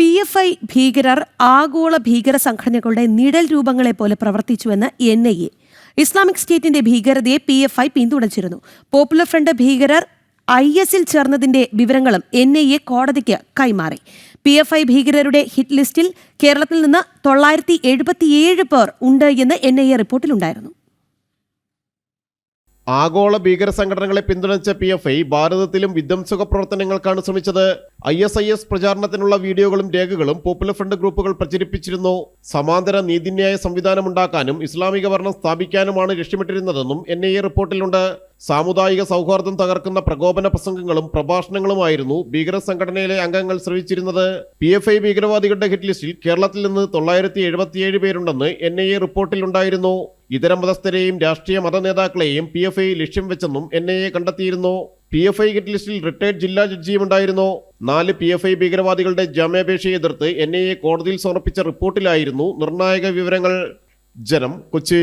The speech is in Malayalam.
പി എഫ് ഐ ഭീകരർ ആഗോള ഭീകര സംഘടനകളുടെ നിഴൽ രൂപങ്ങളെ പോലെ പ്രവർത്തിച്ചുവെന്ന് എൻ ഐ എ. ഇസ്ലാമിക് സ്റ്റേറ്റിന്റെ ഭീകരതയെ പി എഫ് ഐ പിന്തുണച്ചിരുന്നു. പോപ്പുലർ ഫ്രണ്ട് ഭീകരർ ഐ എസിൽ ചേർന്നതിന്റെ വിവരങ്ങളും എൻ ഐ എ കോടതിക്ക് കൈമാറി. പി എഫ് ഐ ഭീകരരുടെ ഹിറ്റ് ലിസ്റ്റിൽ കേരളത്തിൽ നിന്ന് തൊള്ളായിരത്തി എഴുപത്തിയേഴ് പേർ ഉണ്ട് എന്ന് എൻ ഐ എ റിപ്പോർട്ടിലുണ്ടായിരുന്നു ആഗോള ഭീകര സംഘടനകളെ പിന്തുണച്ച പി എഫ് ഐ ഭാരതത്തിലും വിധ്വംസക പ്രവർത്തനങ്ങൾക്കാണ് ശ്രമിച്ചത്. ഐ എസ് ഐ എസ് പ്രചാരണത്തിനുള്ള വീഡിയോകളും രേഖകളും പോപ്പുലർ ഫ്രണ്ട് ഗ്രൂപ്പുകൾ പ്രചരിപ്പിച്ചിരുന്നു. സമാന്തര നീതിന്യായ സംവിധാനമുണ്ടാക്കാനും ഇസ്ലാമിക ഭരണം സ്ഥാപിക്കാനുമാണ് ലക്ഷ്യമിട്ടിരുന്നതെന്നും എൻ ഐ എ റിപ്പോർട്ടിലുണ്ട്. സാമുദായിക സൗഹാർദ്ദം തകർക്കുന്ന പ്രകോപന പ്രസംഗങ്ങളും പ്രഭാഷണങ്ങളുമായിരുന്നു ഭീകര സംഘടനയിലെ അംഗങ്ങൾ ശ്രമിച്ചിരുന്നത് പി എഫ് ഐ ഭീകരവാദികളുടെ ഹിറ്റ് ലിസ്റ്റിൽ കേരളത്തിൽ നിന്ന് തൊള്ളായിരത്തി എഴുപത്തിയേഴ് പേരുണ്ടെന്ന് എൻ ഐ എ റിപ്പോർട്ടിലുണ്ടായിരുന്നു. ഇതര മതസ്ഥരെയും രാഷ്ട്രീയ മത നേതാക്കളെയും പി എഫ് ഐ ലക്ഷ്യം വെച്ചെന്നും എൻ ഐ എ കണ്ടെത്തിയിരുന്നു. പി എഫ് ഐ ഗെറ്റ് ലിസ്റ്റിൽ റിട്ടയർഡ് ജില്ലാ ജഡ്ജിയും ഉണ്ടായിരുന്നു. നാല് പി എഫ് ഐ ഭീകരവാദികളുടെ ജാമ്യാപേക്ഷയെ എതിർത്ത് എൻ ഐ എ കോടതിയിൽ സമർപ്പിച്ച റിപ്പോർട്ടിലായിരുന്നു നിർണായക വിവരങ്ങൾ. ജനം കൊച്ചി